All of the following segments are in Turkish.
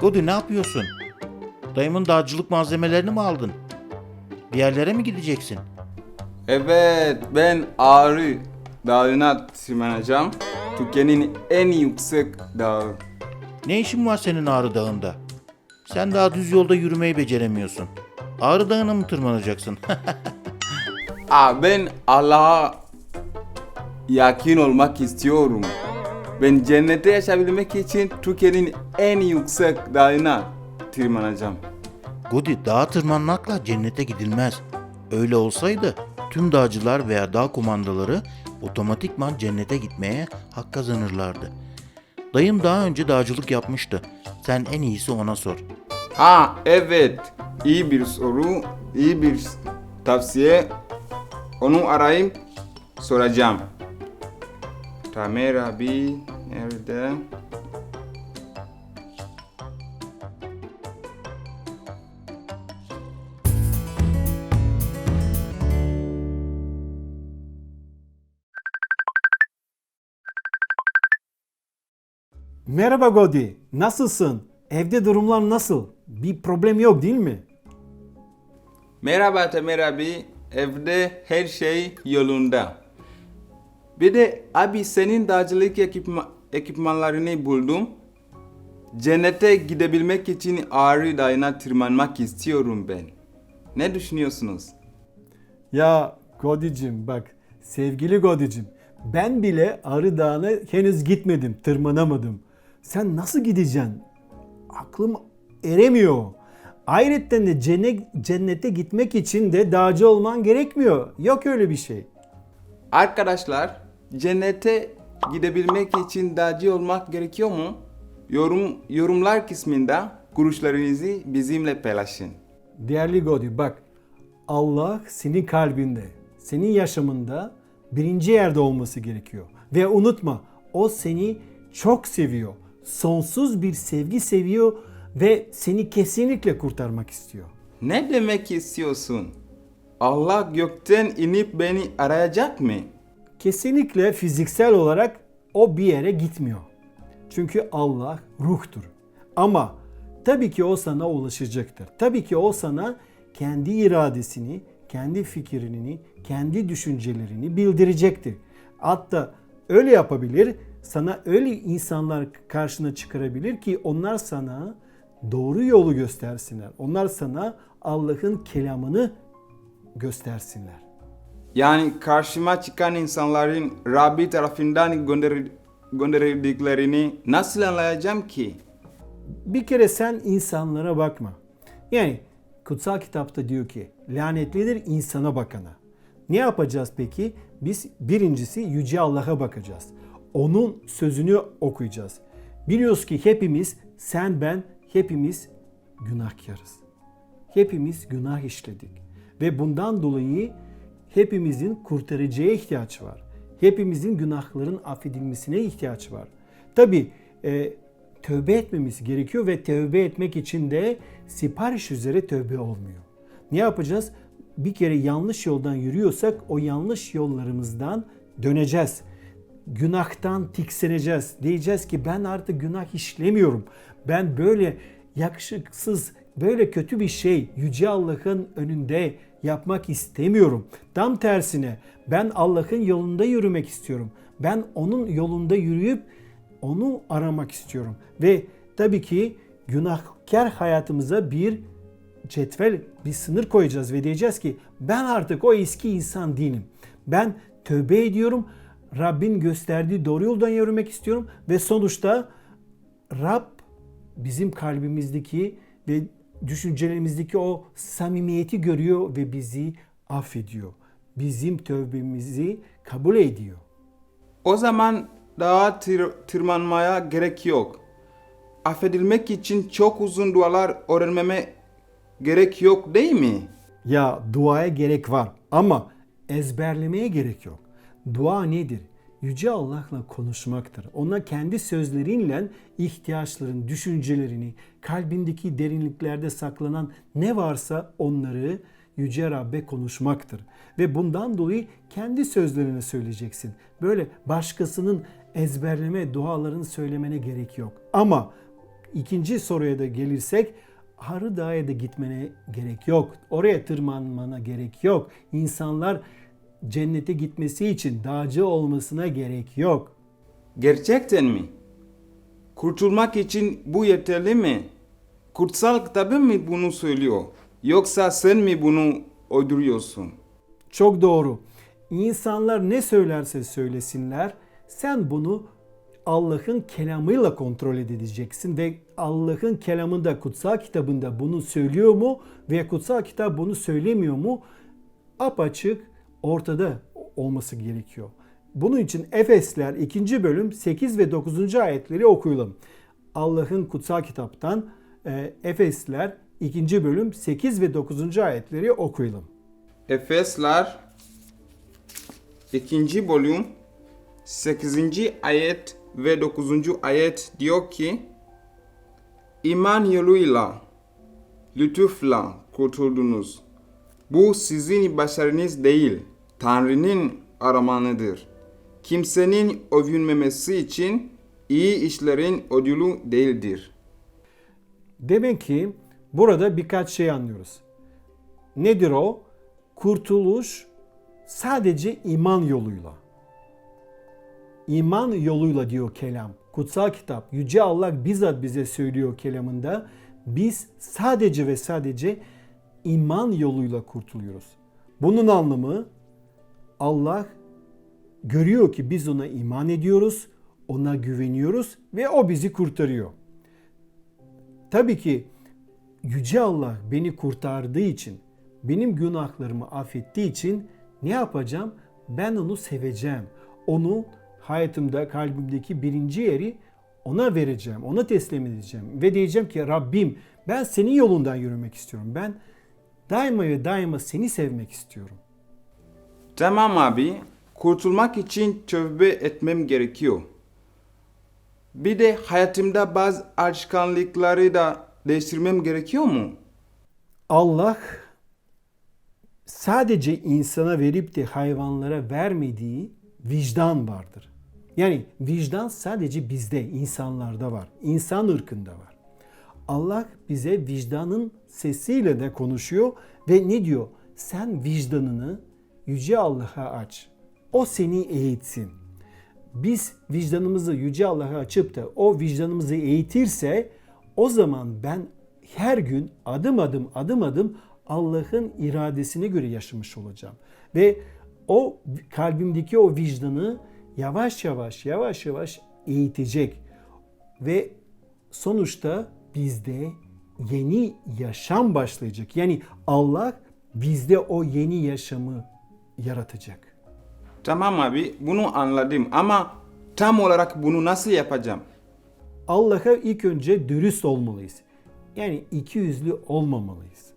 Godi ne yapıyorsun? Dayımın dağcılık malzemelerini mi aldın? Bir yerlere mi gideceksin? Evet, ben Ağrı Dağı'na tırmanacağım. Türkiye'nin en yüksek dağı. Ne işin var senin Ağrı Dağı'nda? Sen daha düz yolda yürümeyi beceremiyorsun. Ağrı Dağı'na mı tırmanacaksın? Aa, ben Allah'a yakın olmak istiyorum. Ben cennette yaşayabilmek için Türkiye'nin en yüksek dağına tırmanacağım. Godi dağa tırmanmakla cennete gidilmez. Öyle olsaydı tüm dağcılar veya dağ komandoları otomatikman cennete gitmeye hak kazanırlardı. Dayım daha önce dağcılık yapmıştı. Sen en iyisi ona sor. Aa, evet. İyi bir soru, iyi bir tavsiye. Onu arayıp soracağım. Tamer abi nerede? Merhaba Godi, nasılsın? Evde durumlar nasıl? Bir problem yok değil mi? Merhaba Tamer abi. Evde her şey yolunda. Bir de abi senin dağcılık ekipma, ekipmanlarını buldum. Cennete gidebilmek için Ağrı Dağı'na tırmanmak istiyorum ben. Ne düşünüyorsunuz? Ya Godi'cim bak, sevgili Godi'cim, ben bile Arı Dağı'na henüz gitmedim, tırmanamadım. Sen nasıl gideceksin? Aklım eremiyor. Ayrıca de cennet, cennete gitmek için de dağcı olman gerekmiyor. Yok öyle bir şey. Arkadaşlar, cennete gidebilmek için dağcı olmak gerekiyor mu? Yorum yorumlar kısmında görüşlerinizi bizimle paylaşın. Değerli Godi bak Allah senin kalbinde, senin yaşamında birinci yerde olması gerekiyor. Ve unutma o seni çok seviyor. Sonsuz bir sevgi seviyor ve seni kesinlikle kurtarmak istiyor. Ne demek istiyorsun? Allah gökten inip beni arayacak mı? Kesinlikle fiziksel olarak o bir yere gitmiyor. Çünkü Allah ruhtur. Ama tabii ki o sana ulaşacaktır. Tabii ki o sana kendi iradesini, kendi fikrini, kendi düşüncelerini bildirecektir. Hatta öyle yapabilir, sana öyle insanlar karşına çıkarabilir ki onlar sana doğru yolu göstersinler. Onlar sana Allah'ın kelamını göstersinler. Yani karşıma çıkan insanların Rabbi tarafından gönder gönderildiklerini nasıl anlayacağım ki? Bir kere sen insanlara bakma. Yani kutsal kitapta diyor ki lanetlidir insana bakana. Ne yapacağız peki? Biz birincisi Yüce Allah'a bakacağız. Onun sözünü okuyacağız. Biliyoruz ki hepimiz, sen ben hepimiz günahkarız. Hepimiz günah işledik. Ve bundan dolayı hepimizin kurtarıcıya ihtiyaç var. Hepimizin günahların affedilmesine ihtiyaç var. Tabi e, tövbe etmemiz gerekiyor ve tövbe etmek için de sipariş üzere tövbe olmuyor. Ne yapacağız? Bir kere yanlış yoldan yürüyorsak o yanlış yollarımızdan döneceğiz. Günahtan tiksineceğiz. Diyeceğiz ki ben artık günah işlemiyorum. Ben böyle yakışıksız, böyle kötü bir şey Yüce Allah'ın önünde yapmak istemiyorum. Tam tersine ben Allah'ın yolunda yürümek istiyorum. Ben onun yolunda yürüyüp onu aramak istiyorum. Ve tabii ki günahkar hayatımıza bir cetvel, bir sınır koyacağız ve diyeceğiz ki ben artık o eski insan değilim. Ben tövbe ediyorum. Rabbin gösterdiği doğru yoldan yürümek istiyorum ve sonuçta Rab bizim kalbimizdeki ve düşüncelerimizdeki o samimiyeti görüyor ve bizi affediyor. Bizim tövbemizi kabul ediyor. O zaman dağa tır- tırmanmaya gerek yok. Affedilmek için çok uzun dualar öğrenmeme gerek yok değil mi? Ya duaya gerek var ama ezberlemeye gerek yok. Dua nedir? Yüce Allah'la konuşmaktır. Ona kendi sözlerinle ihtiyaçların, düşüncelerini, kalbindeki derinliklerde saklanan ne varsa onları Yüce Rabbe konuşmaktır. Ve bundan dolayı kendi sözlerini söyleyeceksin. Böyle başkasının ezberleme dualarını söylemene gerek yok. Ama ikinci soruya da gelirsek Harı Dağ'a da gitmene gerek yok. Oraya tırmanmana gerek yok. İnsanlar cennete gitmesi için dağcı olmasına gerek yok. Gerçekten mi? Kurtulmak için bu yeterli mi? Kutsal kitabı mı bunu söylüyor? Yoksa sen mi bunu uyduruyorsun? Çok doğru. İnsanlar ne söylerse söylesinler sen bunu Allah'ın kelamıyla kontrol edeceksin ve Allah'ın kelamında kutsal kitabında bunu söylüyor mu ve kutsal kitap bunu söylemiyor mu apaçık ortada olması gerekiyor. Bunun için Efesler 2. bölüm 8 ve 9. ayetleri okuyalım. Allah'ın kutsal kitaptan e, Efesler 2. bölüm 8 ve 9. ayetleri okuyalım. Efesler 2. bölüm 8. ayet ve 9. ayet diyor ki İman yoluyla lütufla kurtuldunuz. Bu sizin başarınız değil, Tanrı'nın aramanıdır. Kimsenin övünmemesi için iyi işlerin ödülü değildir. Demek ki burada birkaç şey anlıyoruz. Nedir o? Kurtuluş sadece iman yoluyla. İman yoluyla diyor kelam. Kutsal kitap, Yüce Allah bizzat bize söylüyor kelamında. Biz sadece ve sadece iman yoluyla kurtuluyoruz. Bunun anlamı Allah görüyor ki biz ona iman ediyoruz, ona güveniyoruz ve o bizi kurtarıyor. Tabii ki Yüce Allah beni kurtardığı için, benim günahlarımı affettiği için ne yapacağım? Ben onu seveceğim. Onu hayatımda, kalbimdeki birinci yeri ona vereceğim, ona teslim edeceğim. Ve diyeceğim ki Rabbim ben senin yolundan yürümek istiyorum. Ben daima ve daima seni sevmek istiyorum. Tamam abi, kurtulmak için tövbe etmem gerekiyor. Bir de hayatımda bazı alışkanlıkları da değiştirmem gerekiyor mu? Allah sadece insana verip de hayvanlara vermediği vicdan vardır. Yani vicdan sadece bizde, insanlarda var. İnsan ırkında var. Allah bize vicdanın sesiyle de konuşuyor ve ne diyor? Sen vicdanını Yüce Allah'a aç. O seni eğitsin. Biz vicdanımızı Yüce Allah'a açıp da o vicdanımızı eğitirse o zaman ben her gün adım adım adım adım Allah'ın iradesine göre yaşamış olacağım. Ve o kalbimdeki o vicdanı yavaş yavaş yavaş yavaş eğitecek. Ve sonuçta bizde yeni yaşam başlayacak. Yani Allah bizde o yeni yaşamı yaratacak. Tamam abi, bunu anladım ama tam olarak bunu nasıl yapacağım? Allah'a ilk önce dürüst olmalıyız. Yani iki yüzlü olmamalıyız.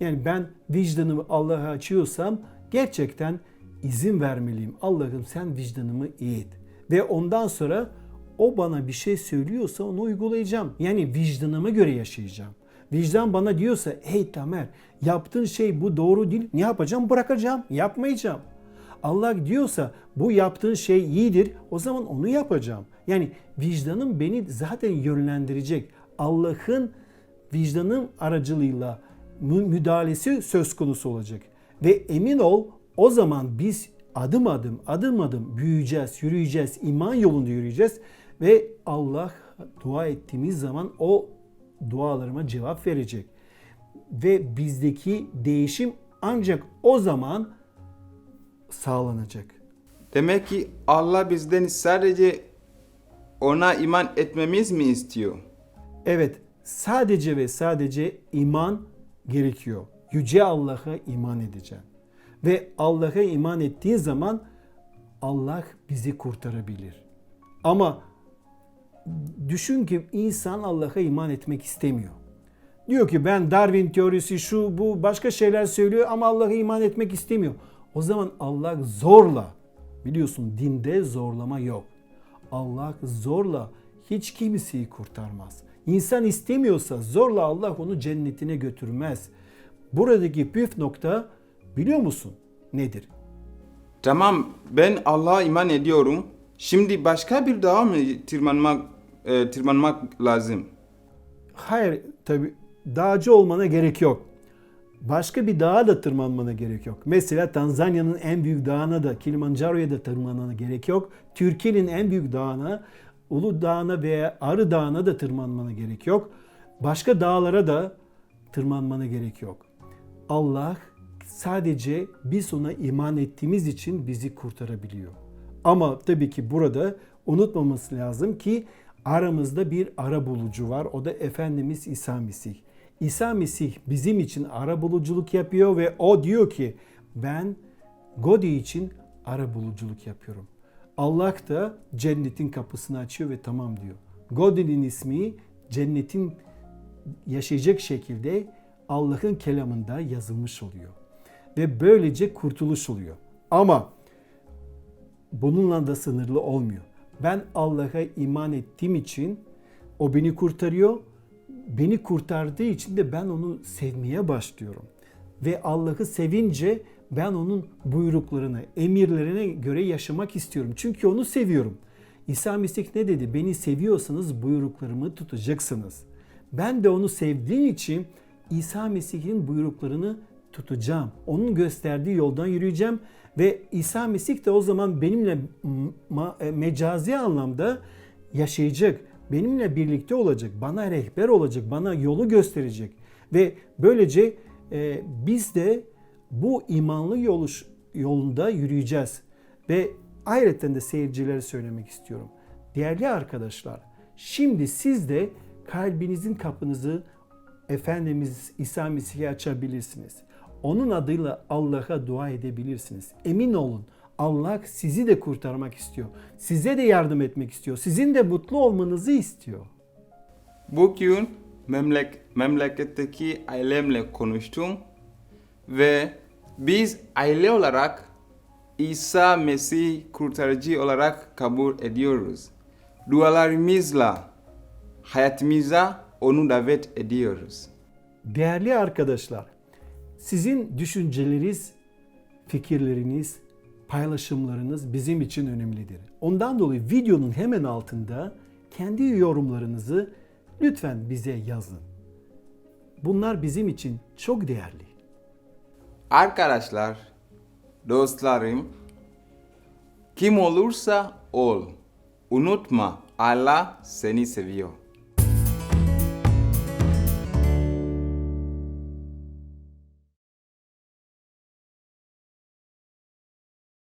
Yani ben vicdanımı Allah'a açıyorsam gerçekten izin vermeliyim. Allah'ım sen vicdanımı eğit. Ve ondan sonra o bana bir şey söylüyorsa onu uygulayacağım. Yani vicdanıma göre yaşayacağım. Vicdan bana diyorsa hey Tamer yaptığın şey bu doğru değil. Ne yapacağım? Bırakacağım. Yapmayacağım. Allah diyorsa bu yaptığın şey iyidir o zaman onu yapacağım. Yani vicdanım beni zaten yönlendirecek. Allah'ın vicdanım aracılığıyla mü- müdahalesi söz konusu olacak. Ve emin ol o zaman biz adım adım adım adım büyüyeceğiz, yürüyeceğiz, iman yolunda yürüyeceğiz ve Allah dua ettiğimiz zaman o dualarıma cevap verecek. Ve bizdeki değişim ancak o zaman sağlanacak. Demek ki Allah bizden sadece ona iman etmemiz mi istiyor? Evet, sadece ve sadece iman gerekiyor. Yüce Allah'a iman edeceğim. Ve Allah'a iman ettiğin zaman Allah bizi kurtarabilir. Ama düşün ki insan Allah'a iman etmek istemiyor. Diyor ki ben Darwin teorisi şu bu başka şeyler söylüyor ama Allah'a iman etmek istemiyor. O zaman Allah zorla biliyorsun dinde zorlama yok. Allah zorla hiç kimseyi kurtarmaz. İnsan istemiyorsa zorla Allah onu cennetine götürmez. Buradaki püf nokta biliyor musun nedir? Tamam ben Allah'a iman ediyorum Şimdi başka bir dağa mı tırmanmak, e, tırmanmak lazım? Hayır tabi dağcı olmana gerek yok. Başka bir dağa da tırmanmana gerek yok. Mesela Tanzanya'nın en büyük dağına da Kilimanjaro'ya da tırmanmana gerek yok. Türkiye'nin en büyük dağına, Ulu Dağı'na veya Arı Dağı'na da tırmanmana gerek yok. Başka dağlara da tırmanmana gerek yok. Allah sadece biz ona iman ettiğimiz için bizi kurtarabiliyor. Ama tabii ki burada unutmamız lazım ki aramızda bir ara bulucu var. O da Efendimiz İsa Mesih. İsa Mesih bizim için ara buluculuk yapıyor ve o diyor ki ben Godi için ara buluculuk yapıyorum. Allah da cennetin kapısını açıyor ve tamam diyor. Godi'nin ismi cennetin yaşayacak şekilde Allah'ın kelamında yazılmış oluyor. Ve böylece kurtuluş oluyor. Ama bununla da sınırlı olmuyor. Ben Allah'a iman ettiğim için o beni kurtarıyor. Beni kurtardığı için de ben onu sevmeye başlıyorum. Ve Allah'ı sevince ben onun buyruklarına, emirlerine göre yaşamak istiyorum. Çünkü onu seviyorum. İsa Mesih ne dedi? Beni seviyorsanız buyruklarımı tutacaksınız. Ben de onu sevdiğim için İsa Mesih'in buyruklarını tutacağım. Onun gösterdiği yoldan yürüyeceğim ve İsa Mesih de o zaman benimle e, mecazi anlamda yaşayacak. Benimle birlikte olacak, bana rehber olacak, bana yolu gösterecek. Ve böylece e, biz de bu imanlı yoluş, yolunda yürüyeceğiz. Ve ayrıca de seyircilere söylemek istiyorum. Değerli arkadaşlar, şimdi siz de kalbinizin kapınızı Efendimiz İsa Mesih'e açabilirsiniz. Onun adıyla Allah'a dua edebilirsiniz. Emin olun Allah sizi de kurtarmak istiyor. Size de yardım etmek istiyor. Sizin de mutlu olmanızı istiyor. Bugün memlek, memleketteki ailemle konuştum ve biz aile olarak İsa Mesih kurtarıcı olarak kabul ediyoruz. Dualarımızla hayatımıza onu davet ediyoruz. Değerli arkadaşlar, sizin düşünceleriniz, fikirleriniz, paylaşımlarınız bizim için önemlidir. Ondan dolayı videonun hemen altında kendi yorumlarınızı lütfen bize yazın. Bunlar bizim için çok değerli. Arkadaşlar, dostlarım, kim olursa ol, unutma Allah seni seviyor.